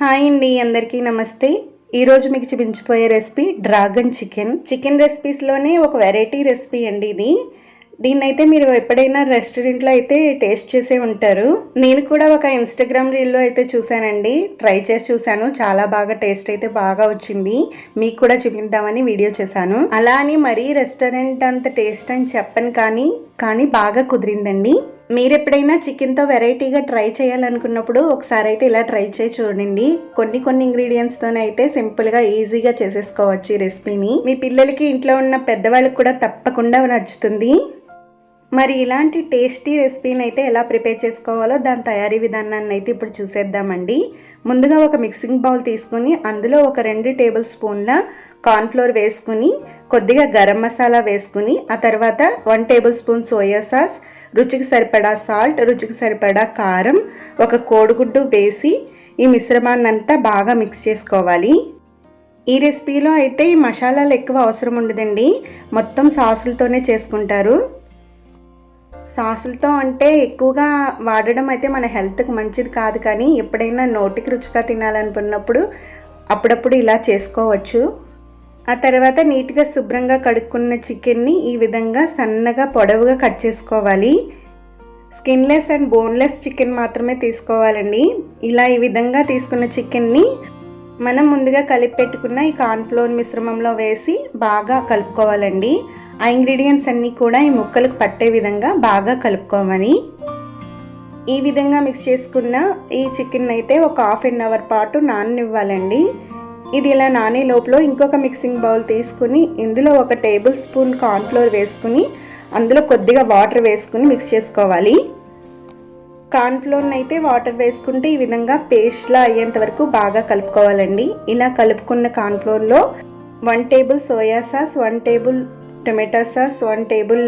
Hi అండి అందరికీ నమస్తే. ఈరోజు మీకు చూపించిపోయే రెసిపీ డ్రాగన్ చికెన్. చికెన్ రెసిపీస్లోనే ఒక వెరైటీ రెసిపీ అండి ఇది. దీన్నైతే మీరు ఎప్పుడైనా రెస్టారెంట్లో అయితే టేస్ట్ చేసే ఉంటారు. నేను కూడా ఒక ఇన్స్టాగ్రామ్ రీల్లో అయితే చూశానండి. ట్రై చేసి చూశాను. చాలా బాగా టేస్ట్ అయితే బాగా వచ్చింది. మీకు కూడా చూపిద్దామని వీడియో చేశాను. అలా అని మరీ రెస్టారెంట్ అంత టేస్ట్ అని చెప్పను కానీ కానీ బాగా కుదిరిందండి. మీరు ఎప్పుడైనా చికెన్తో వెరైటీగా ట్రై చేయాలనుకున్నప్పుడు ఒకసారి అయితే ఇలా ట్రై చేయి చూడండి. కొన్ని కొన్ని ఇంగ్రీడియంట్స్తోనే అయితే సింపుల్గా ఈజీగా చేసేసుకోవచ్చు ఈ రెసిపీని. మీ పిల్లలకి ఇంట్లో ఉన్న పెద్దవాళ్ళకి కూడా తప్పకుండా నచ్చుతుంది. మరి ఇలాంటి టేస్టీ రెసిపీని అయితే ఎలా ప్రిపేర్ చేసుకోవాలో దాని తయారీ విధానాన్ని అయితే ఇప్పుడు చూసేద్దామండి. ముందుగా ఒక మిక్సింగ్ బౌల్ తీసుకుని అందులో ఒక రెండు టేబుల్ స్పూన్ల కార్న్ఫ్లోర్ వేసుకుని కొద్దిగా గరం మసాలా వేసుకుని ఆ తర్వాత one tablespoon soya sauce రుచికి సరిపడా సాల్ట్ రుచికి సరిపడా కారం ఒక కోడిగుడ్డు వేసి ఈ మిశ్రమాన్ని అంతా బాగా మిక్స్ చేసుకోవాలి. ఈ రెసిపీలో అయితే ఈ మసాలాలు ఎక్కువ అవసరం ఉండదండి. మొత్తం సాసులతోనే చేసుకుంటారు. సాసులతో అంటే ఎక్కువగా వాడడం అయితే మన హెల్త్కి మంచిది కాదు కానీ ఎప్పుడైనా నోటికి రుచిగా తినాలనుకున్నప్పుడు అప్పుడప్పుడు ఇలా చేసుకోవచ్చు. ఆ తర్వాత నీట్గా శుభ్రంగా కడుక్కున్న చికెన్ని ఈ విధంగా సన్నగా పొడవుగా కట్ చేసుకోవాలి. స్కిన్లెస్ అండ్ బోన్లెస్ చికెన్ మాత్రమే తీసుకోవాలండి. ఇలా ఈ విధంగా తీసుకున్న చికెన్ని మనం ముందుగా కలిపి పెట్టుకున్న ఈ కార్న్ఫ్లోర్ మిశ్రమంలో వేసి బాగా కలుపుకోవాలండి. ఆ ఇంగ్రీడియంట్స్ అన్నీ కూడా ఈ ముక్కలకు పట్టే విధంగా బాగా కలుపుకోవాలి. ఈ విధంగా మిక్స్ చేసుకున్న ఈ చికెన్ అయితే ఒక హాఫ్ అన్ అవర్ పాటు నాననివ్వాలండి. ఇది ఇలా నానే లోపల ఇంకొక మిక్సింగ్ బౌల్ తీసుకుని ఇందులో ఒక టేబుల్ స్పూన్ కార్న్ఫ్లోర్ వేసుకుని అందులో కొద్దిగా వాటర్ వేసుకుని మిక్స్ చేసుకోవాలి. కార్న్ఫ్లోర్ని అయితే వాటర్ వేసుకుంటే ఈ విధంగా పేస్ట్లా అయ్యేంత వరకు బాగా కలుపుకోవాలండి. ఇలా కలుపుకున్న కార్న్ఫ్లోర్లో one table soya sauce one table tomato sauce one table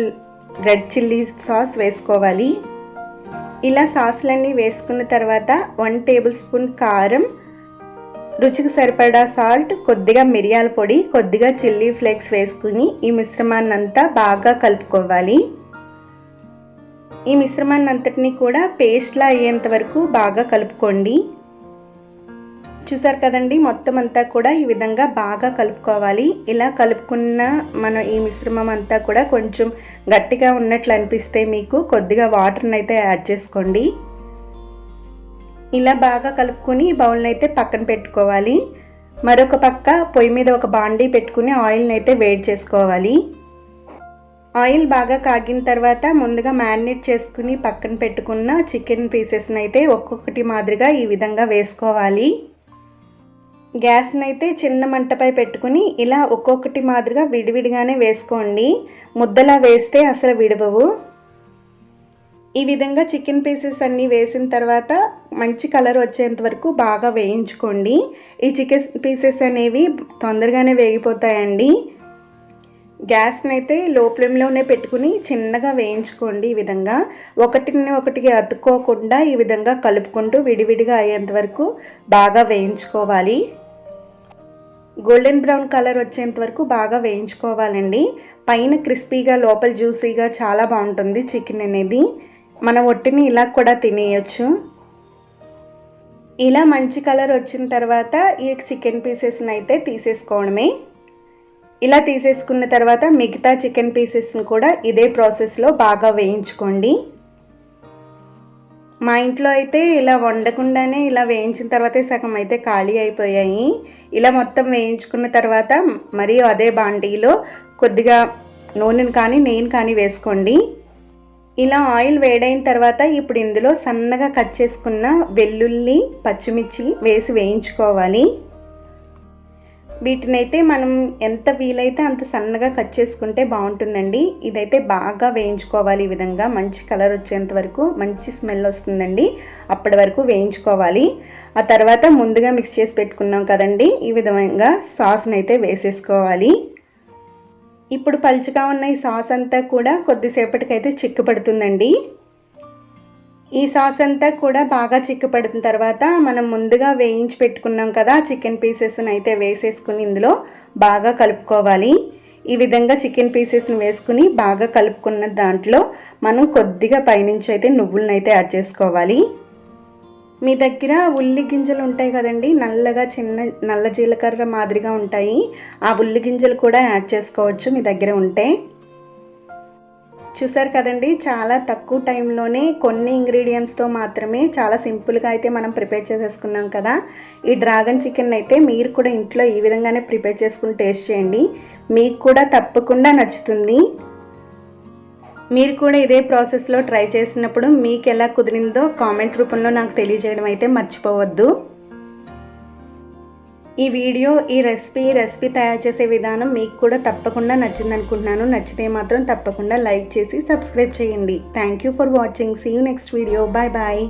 red chilli sauce వేసుకోవాలి. ఇలా సాస్లన్నీ వేసుకున్న తర్వాత వన్ టేబుల్ స్పూన్ కారం రుచికి సరిపడా సాల్ట్ కొద్దిగా మిరియాల పొడి కొద్దిగా చిల్లీ ఫ్లేక్స్ వేసుకుని ఈ మిశ్రమాన్ని అంతా బాగా కలుపుకోవాలి. ఈ మిశ్రమాన్ని అంతటిని కూడా పేస్ట్లా అయ్యేంత వరకు బాగా కలుపుకోండి. చూసారు కదండి మొత్తం అంతా కూడా ఈ విధంగా బాగా కలుపుకోవాలి. ఇలా కలుపుకున్న మన ఈ మిశ్రమం అంతా కూడా కొంచెం గట్టిగా ఉన్నట్లు అనిపిస్తే మీకు కొద్దిగా వాటర్ని అయితే యాడ్ చేసుకోండి. ఇలా బాగా కలుపుకొని బౌల్ని అయితే పక్కన పెట్టుకోవాలి. మరొక పక్క పొయ్యి మీద ఒక బాండీ పెట్టుకుని ఆయిల్ని అయితే వేడి చేసుకోవాలి. ఆయిల్ బాగా కాగిన తర్వాత ముందుగా మ్యారినేట్ చేసుకుని పక్కన పెట్టుకున్న చికెన్ పీసెస్ని అయితే ఒక్కొక్కటి మాదిరిగా ఈ విధంగా వేసుకోవాలి. గ్యాస్ని అయితే చిన్న మంటపై పెట్టుకుని ఇలా ఒక్కొక్కటి మాదిరిగా విడివిడిగానే వేసుకోండి. ముద్దలా వేస్తే అసలు విడవవు. ఈ విధంగా చికెన్ పీసెస్ అన్నీ వేసిన తర్వాత మంచి కలర్ వచ్చేంత వరకు బాగా వేయించుకోండి. ఈ చికెన్ పీసెస్ అనేవి తొందరగానే వేగిపోతాయండి. గ్యాస్ని అయితే లో ఫ్లేమ్లోనే పెట్టుకుని చిన్నగా వేయించుకోండి ఈ విధంగా. ఒకటిని ఒకటికి అతుక్కోకుండా ఈ విధంగా కలుపుకుంటూ విడివిడిగా అయ్యేంత వరకు బాగా వేయించుకోవాలి. గోల్డెన్ బ్రౌన్ కలర్ వచ్చేంత వరకు బాగా వేయించుకోవాలండి. పైన క్రిస్పీగా లోపల జ్యూసీగా చాలా బాగుంటుంది చికెన్ అనేది. మన ఒట్టిని ఇలా కూడా తినేయచ్చు. ఇలా మంచి కలర్ వచ్చిన తర్వాత ఈ చికెన్ పీసెస్ని అయితే తీసేసుకోవడమే. ఇలా తీసేసుకున్న తర్వాత మిగతా చికెన్ పీసెస్ని కూడా ఇదే ప్రాసెస్లో బాగా వేయించుకోండి. మా ఇంట్లో అయితే ఇలా వండకుండానే ఇలా వేయించిన తర్వాతే సగం అయితే ఖాళీ అయిపోయాయి. ఇలా మొత్తం వేయించుకున్న తర్వాత మరియు అదే బాండీలో కొద్దిగా నూనెను కానీ నెయ్యిని కానీ వేసుకోండి. ఇలా ఆయిల్ వేడైన తర్వాత ఇప్పుడు ఇందులో సన్నగా కట్ చేసుకున్న వెల్లుల్లి పచ్చిమిర్చి వేసి వేయించుకోవాలి. వీటినైతే మనం ఎంత వీలైతే అంత సన్నగా కట్ చేసుకుంటే బాగుంటుందండి. ఇదైతే బాగా వేయించుకోవాలి ఈ విధంగా. మంచి కలర్ వచ్చేంత వరకు మంచి స్మెల్ వస్తుందండి. అప్పటి వరకు వేయించుకోవాలి. ఆ తర్వాత ముందుగా మిక్స్ చేసి పెట్టుకున్నాం కదండి. ఈ విధంగా సాస్ని అయితే వేసేసుకోవాలి. ఇప్పుడు పలుచగా ఉన్న ఈ సాస్ అంతా కూడా కొద్దిసేపటికైతే చిక్కుపడుతుందండి. ఈ సాస్ అంతా కూడా బాగా చిక్కుపడిన తర్వాత మనం ముందుగా వేయించి పెట్టుకున్నాం కదా చికెన్ పీసెస్ని అయితే వేసేసుకుని ఇందులో బాగా కలుపుకోవాలి. ఈ విధంగా చికెన్ పీసెస్ని వేసుకుని బాగా కలుపుకున్న దాంట్లో మనం కొద్దిగా పైనుంచి అయితే నువ్వులను అయితే యాడ్ చేసుకోవాలి. మీ దగ్గర ఉల్లి గింజలు ఉంటాయి కదండి నల్లగా చిన్న నల్ల జీలకర్ర మాదిరిగా ఉంటాయి. ఆ ఉల్లి గింజలు కూడా యాడ్ చేసుకోవచ్చు మీ దగ్గర ఉంటే. చూసారు కదండి చాలా తక్కువ టైంలోనే కొన్ని ఇంగ్రీడియంట్స్తో మాత్రమే చాలా సింపుల్గా అయితే మనం ప్రిపేర్ చేసేసుకున్నాం కదా. ఈ డ్రాగన్ చికెన్ అయితే మీరు కూడా ఇంట్లో ఈ విధంగానే ప్రిపేర్ చేసుకుని టేస్ట్ చేయండి. మీకు కూడా తప్పకుండా నచ్చుతుంది. మీరు కూడా ఇదే ప్రాసెస్లో ట్రై చేసినప్పుడు మీకు ఎలా కుదిరిందో కామెంట్ రూపంలో నాకు తెలియజేయడం అయితే మర్చిపోవద్దు. ఈ వీడియో ఈ రెసిపీ రెసిపీ తయారు చేసే విధానం మీకు కూడా తప్పకుండా నచ్చింది అనుకుంటున్నాను నచ్చితే మాత్రం తప్పకుండా లైక్ చేసి సబ్స్క్రైబ్ చేయండి. Thank you for watching see you next video bye bye